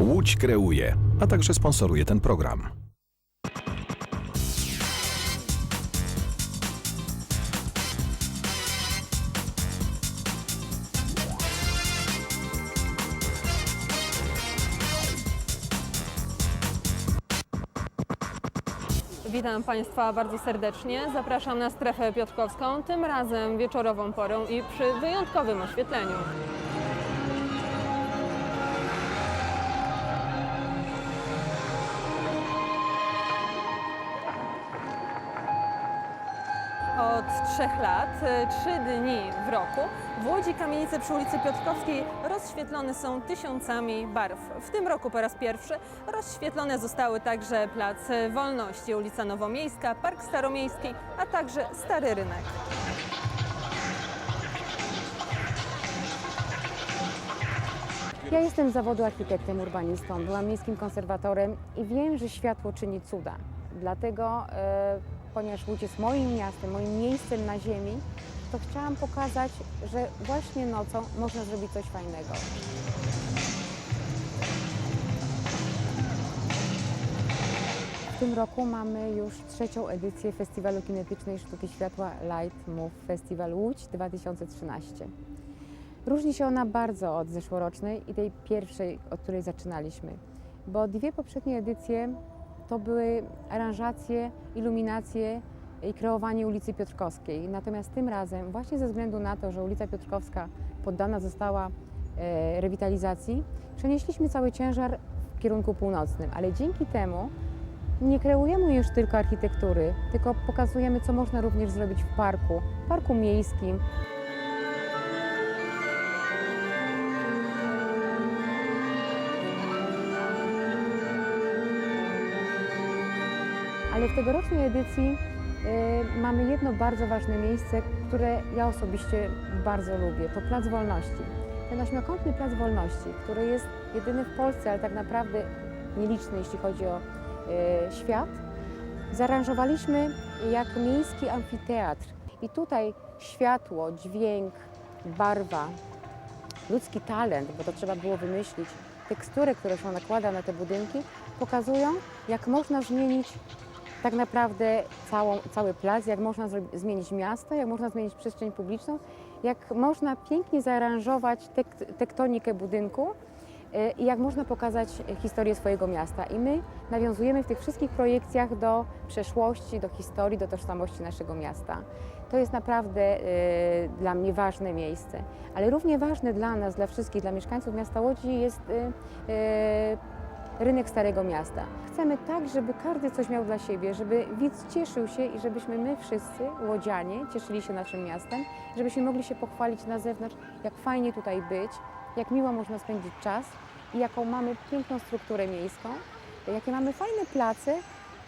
Łódź kreuje, a także sponsoruje ten program. Witam Państwa bardzo serdecznie. Zapraszam na strefę piotrkowską, tym razem wieczorową porą i przy wyjątkowym oświetleniu. Trzech lat, e, trzy dni w roku, w Łodzi kamienice przy ulicy Piotrkowskiej rozświetlone są tysiącami barw. W tym roku po raz pierwszy rozświetlone zostały także Plac Wolności, ulica Nowomiejska, Park Staromiejski, a także Stary Rynek. Ja jestem zawodu architektem urbanistą, byłam miejskim konserwatorem i wiem, że światło czyni cuda. Dlatego, e, ponieważ Łódź jest moim miastem, moim miejscem na ziemi, to chciałam pokazać, że właśnie nocą można zrobić coś fajnego. W tym roku mamy już trzecią edycję Festiwalu Kinetycznej Sztuki Światła Light Move Festival Łódź 2013. Różni się ona bardzo od zeszłorocznej i tej pierwszej, od której zaczynaliśmy, bo dwie poprzednie edycje to były aranżacje, iluminacje i kreowanie ulicy Piotrkowskiej. Natomiast tym razem, właśnie ze względu na to, że ulica Piotrkowska poddana została e, rewitalizacji, przenieśliśmy cały ciężar w kierunku północnym, ale dzięki temu nie kreujemy już tylko architektury, tylko pokazujemy, co można również zrobić w parku, parku miejskim, Ale w tegorocznej edycji y, mamy jedno bardzo ważne miejsce, które ja osobiście bardzo lubię. To Plac Wolności. Ten ośmiokątny Plac Wolności, który jest jedyny w Polsce, ale tak naprawdę nieliczny, jeśli chodzi o y, świat, zaaranżowaliśmy jak miejski amfiteatr. I tutaj światło, dźwięk, barwa, ludzki talent, bo to trzeba było wymyślić, tekstury, które się nakłada na te budynki, pokazują, jak można zmienić tak naprawdę całą, cały plac, jak można zmienić miasto, jak można zmienić przestrzeń publiczną, jak można pięknie zaaranżować tek- tektonikę budynku y, i jak można pokazać historię swojego miasta. I my nawiązujemy w tych wszystkich projekcjach do przeszłości, do historii, do tożsamości naszego miasta. To jest naprawdę y, dla mnie ważne miejsce, ale równie ważne dla nas, dla wszystkich, dla mieszkańców miasta Łodzi jest y, rynek Starego Miasta. Chcemy tak, żeby każdy coś miał dla siebie, żeby widz cieszył się i żebyśmy my wszyscy, łodzianie, cieszyli się naszym miastem, żebyśmy mogli się pochwalić na zewnątrz, jak fajnie tutaj być, jak miło można spędzić czas i jaką mamy piękną strukturę miejską, jakie mamy fajne place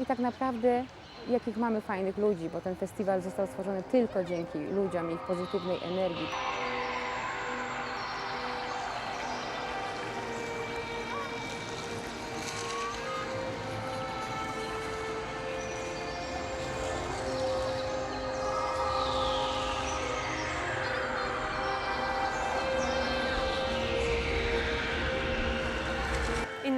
i tak naprawdę jakich mamy fajnych ludzi, bo ten festiwal został stworzony tylko dzięki ludziom i ich pozytywnej energii.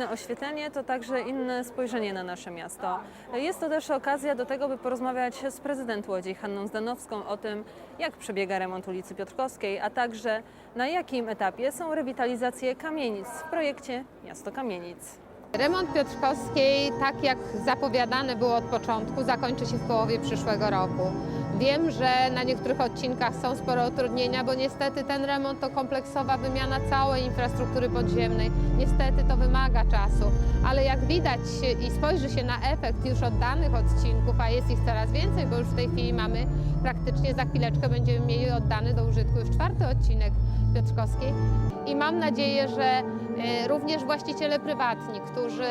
Inne oświetlenie to także inne spojrzenie na nasze miasto. Jest to też okazja do tego, by porozmawiać z prezydent Łodzi Hanną Zdanowską o tym, jak przebiega remont ulicy Piotrkowskiej, a także na jakim etapie są rewitalizacje kamienic w projekcie Miasto Kamienic. Remont Piotrkowskiej, tak jak zapowiadane było od początku, zakończy się w połowie przyszłego roku. Wiem, że na niektórych odcinkach są spore utrudnienia, bo niestety ten remont to kompleksowa wymiana całej infrastruktury podziemnej. Niestety to wymaga czasu, ale jak widać i spojrzy się na efekt już od danych odcinków, a jest ich coraz więcej, bo już w tej chwili mamy praktycznie za chwileczkę będziemy mieli oddany do użytku już czwarty odcinek Piotrkowskiej. I mam nadzieję, że e, również właściciele prywatni, którzy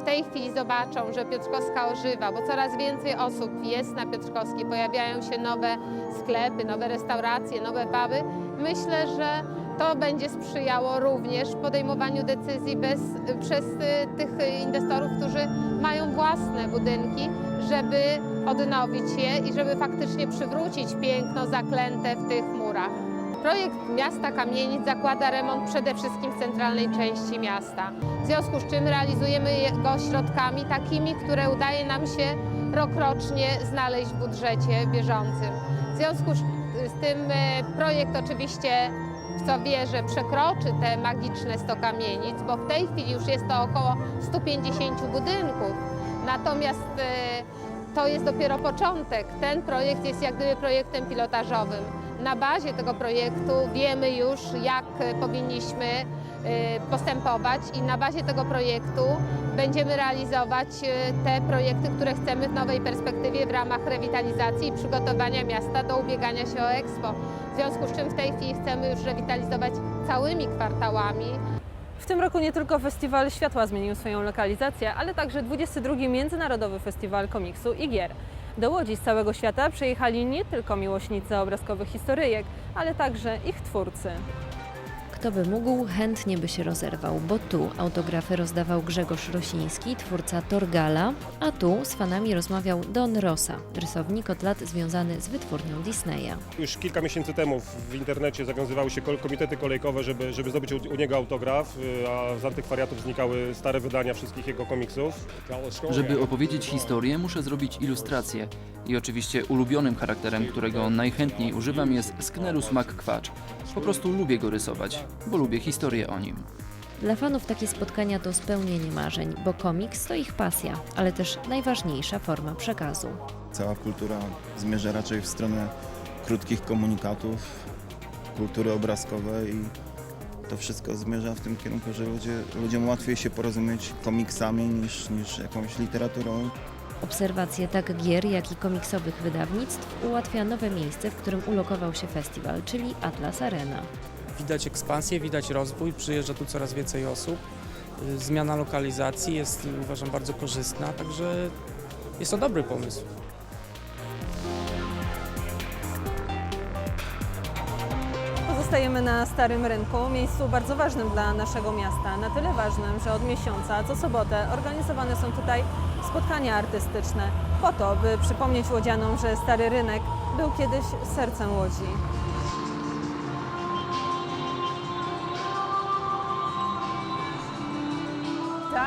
w tej chwili zobaczą, że Piotrkowska ożywa, bo coraz więcej osób jest na Piotrkowskiej, pojawiają się nowe sklepy, nowe restauracje, nowe puby, myślę, że to będzie sprzyjało również podejmowaniu decyzji bez, przez e, tych inwestorów, którzy mają własne budynki, żeby odnowić je i żeby faktycznie przywrócić piękno zaklęte w tych murach. Projekt Miasta Kamienic zakłada remont przede wszystkim w centralnej części miasta. W związku z czym realizujemy go środkami takimi, które udaje nam się rokrocznie znaleźć w budżecie bieżącym. W związku z tym e, projekt oczywiście, w co wierzę, przekroczy te magiczne 100 kamienic, bo w tej chwili już jest to około 150 budynków. Natomiast e, to jest dopiero początek. Ten projekt jest jak gdyby projektem pilotażowym. Na bazie tego projektu wiemy już, jak e, powinniśmy e, postępować i na bazie tego projektu będziemy realizować e, te projekty, które chcemy w nowej perspektywie w ramach rewitalizacji i przygotowania miasta do ubiegania się o Expo. W związku z czym w tej chwili chcemy już rewitalizować całymi kwartałami W tym roku nie tylko Festiwal Światła zmienił swoją lokalizację, ale także 22 Międzynarodowy Festiwal Komiksu i Gier. Do Łodzi z całego świata przyjechali nie tylko miłośnicy obrazkowych historyjek, ale także ich twórcy. Kto by mógł, chętnie by się rozerwał, bo tu autografy rozdawał Grzegorz Rosiński, twórca Torgala, a tu z fanami rozmawiał Don Rosa, rysownik od lat związany z wytwórnią Disneya. Już kilka miesięcy temu w internecie zawiązywały się komitety kolejkowe, żeby, żeby zdobyć u, u niego autograf, y, a z antykwariatów znikały stare wydania wszystkich jego komiksów. Żeby opowiedzieć historię, muszę zrobić ilustrację. I oczywiście ulubionym charakterem, którego najchętniej używam jest Sknerus McQuatch. Po prostu lubię go rysować, bo lubię historię o nim. Dla fanów takie spotkania to spełnienie marzeń, bo komiks to ich pasja, ale też najważniejsza forma przekazu. Cała kultura zmierza raczej w stronę krótkich komunikatów, kultury obrazkowej i to wszystko zmierza w tym kierunku, że ludzie, ludziom łatwiej się porozumieć komiksami niż, niż jakąś literaturą. Obserwacje tak gier, jak i komiksowych wydawnictw ułatwia nowe miejsce, w którym ulokował się festiwal, czyli Atlas Arena. Widać ekspansję, widać rozwój, przyjeżdża tu coraz więcej osób. Y, Zmiana lokalizacji jest uważam bardzo korzystna, także jest to dobry pomysł. Pozostajemy na Starym Rynku, miejscu bardzo ważnym dla naszego miasta. Na tyle ważnym, że od miesiąca co sobotę organizowane są tutaj spotkania artystyczne po to, by przypomnieć łodzianom, że Stary Rynek był kiedyś sercem Łodzi.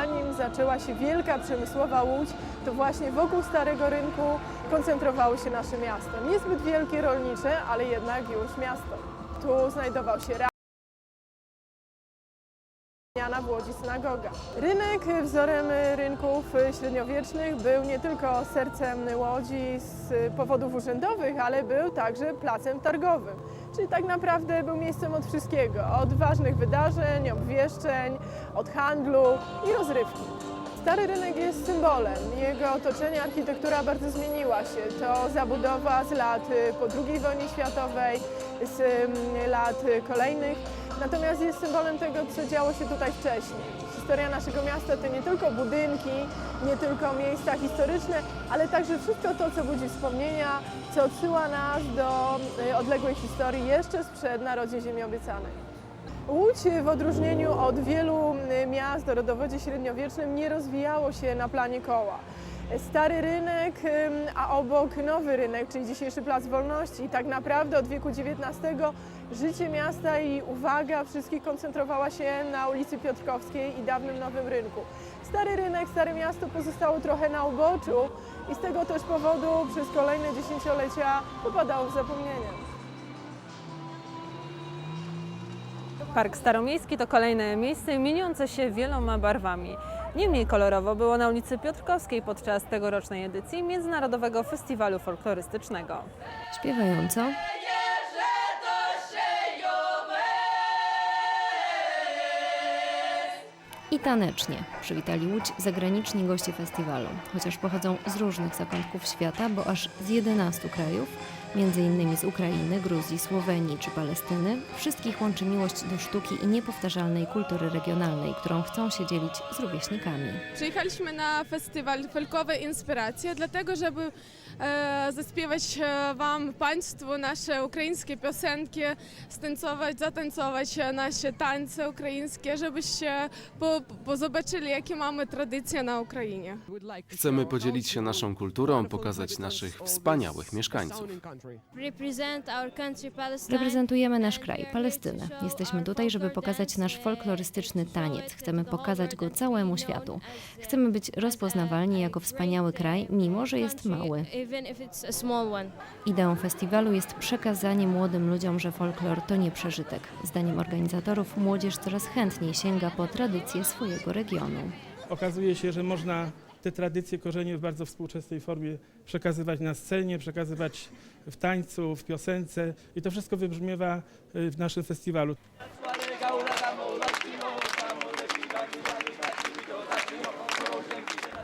Zanim zaczęła się wielka przemysłowa łódź, to właśnie wokół Starego Rynku koncentrowało się nasze miasto. Niezbyt wielkie rolnicze, ale jednak już miasto. Tu znajdował się w Łodzi synagoga. Rynek wzorem rynków średniowiecznych był nie tylko sercem Łodzi z powodów urzędowych, ale był także placem targowym. Czyli tak naprawdę był miejscem od wszystkiego, od ważnych wydarzeń, obwieszczeń, od handlu i rozrywki. Stary rynek jest symbolem. Jego otoczenie, architektura bardzo zmieniła się. To zabudowa z lat y, po II wojnie światowej, z lat y, kolejnych. Natomiast jest symbolem tego, co działo się tutaj wcześniej. Historia naszego miasta to nie tylko budynki, nie tylko miejsca historyczne, ale także wszystko to, co budzi wspomnienia, co odsyła nas do y, odległej historii jeszcze sprzed narodzin Ziemi Obiecanej. Łódź w odróżnieniu od wielu y, miast o rodowodzie średniowiecznym nie rozwijało się na planie koła. Stary rynek, a obok nowy rynek, czyli dzisiejszy Plac Wolności. I tak naprawdę od wieku XIX życie miasta i uwaga wszystkich koncentrowała się na ulicy Piotrkowskiej i dawnym Nowym Rynku. Stary rynek, Stare Miasto pozostało trochę na uboczu i z tego też powodu przez kolejne dziesięciolecia popadało w zapomnienie. Park Staromiejski to kolejne miejsce mieniące się wieloma barwami. Nie mniej kolorowo było na ulicy Piotrkowskiej podczas tegorocznej edycji Międzynarodowego Festiwalu Folklorystycznego. Śpiewająco i tanecznie przywitali Łódź zagraniczni goście festiwalu, chociaż pochodzą z różnych zakątków świata, bo aż z 11 krajów, między innymi z Ukrainy, Gruzji, Słowenii czy Palestyny, wszystkich łączy miłość do sztuki i niepowtarzalnej kultury regionalnej, którą chcą się dzielić z rówieśnikami. Przyjechaliśmy na festiwal Folkowe Inspiracje, dlatego żeby e, zaśpiewać e, Wam, Państwu nasze ukraińskie piosenki, stancować, zatancować e, nasze tańce ukraińskie, żebyście po, po zobaczyli, jakie mamy tradycje na Ukrainie. Chcemy podzielić się naszą kulturą, pokazać naszych wspaniałych mieszkańców. Reprezentujemy nasz kraj, Palestynę. Jesteśmy tutaj, żeby pokazać nasz folklorystyczny taniec. Chcemy pokazać go całemu światu. Chcemy być rozpoznawalni jako wspaniały kraj, mimo że jest mały. Ideą festiwalu jest przekazanie młodym ludziom, że folklor to nie przeżytek. Zdaniem organizatorów młodzież coraz chętniej sięga po tradycje swojego regionu. Okazuje się, że można te tradycje, korzenie w bardzo współczesnej formie przekazywać na scenie, przekazywać w tańcu, w piosence i to wszystko wybrzmiewa y, w naszym festiwalu.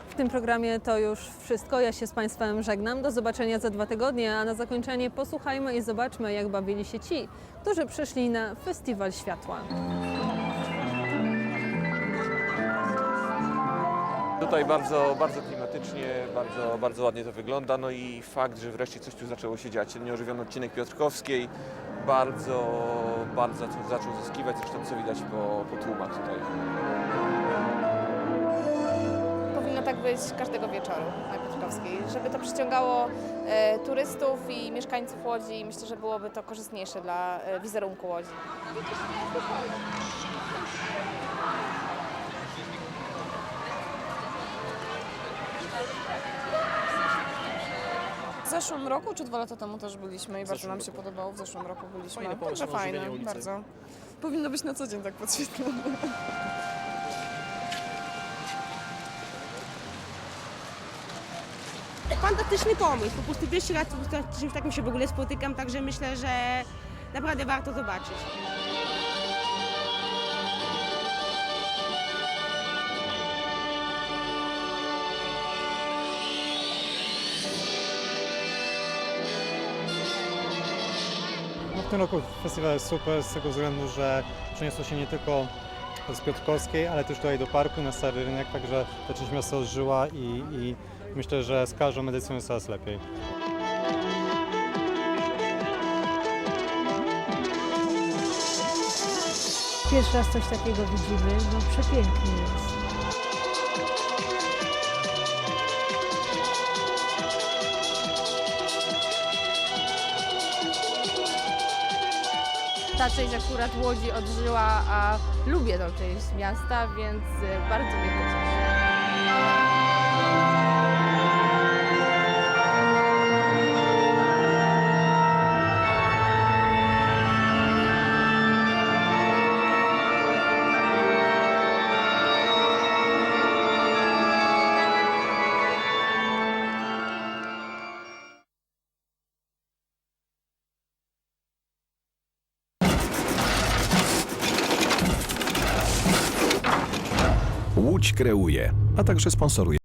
W tym programie to już wszystko. Ja się z Państwem żegnam. Do zobaczenia za dwa tygodnie, a na zakończenie posłuchajmy i zobaczmy, jak bawili się ci, którzy przyszli na Festiwal Światła. Tutaj bardzo, bardzo klimatycznie, bardzo, bardzo ładnie to wygląda. No i fakt, że wreszcie coś tu zaczęło się dziać. Nieożywiony odcinek Piotrkowskiej bardzo, bardzo zaczął zyskiwać, zresztą co widać po, po tłumach tutaj. Powinno tak być każdego wieczoru na Piotrkowskiej, żeby to przyciągało e, turystów i mieszkańców Łodzi. Myślę, że byłoby to korzystniejsze dla e, wizerunku Łodzi. Zeszłym roku czy dwa lata temu też byliśmy i bardzo nam się podobało. W zeszłym roku byliśmy. Fajny pomysł Także na fajne, ulicy. bardzo. Powinno być na co dzień tak podświetlone. Fantastyczny pomysł, po prostu pierwszy raz z czymś takim się w ogóle spotykam, także myślę, że naprawdę warto zobaczyć. W tym roku festiwal jest super z tego względu, że przeniosło się nie tylko z Piotrkowskiej, ale też tutaj do parku na Stary Rynek, także ta część miasta ożyła i, i myślę, że z każdą edycją jest coraz lepiej. Pierwszy raz coś takiego widzimy, no przepięknie jest. Ta część akurat Łodzi odżyła, a lubię tą część miasta, więc e, bardzo mnie to cieszy. Kreuje, a także sponsoruje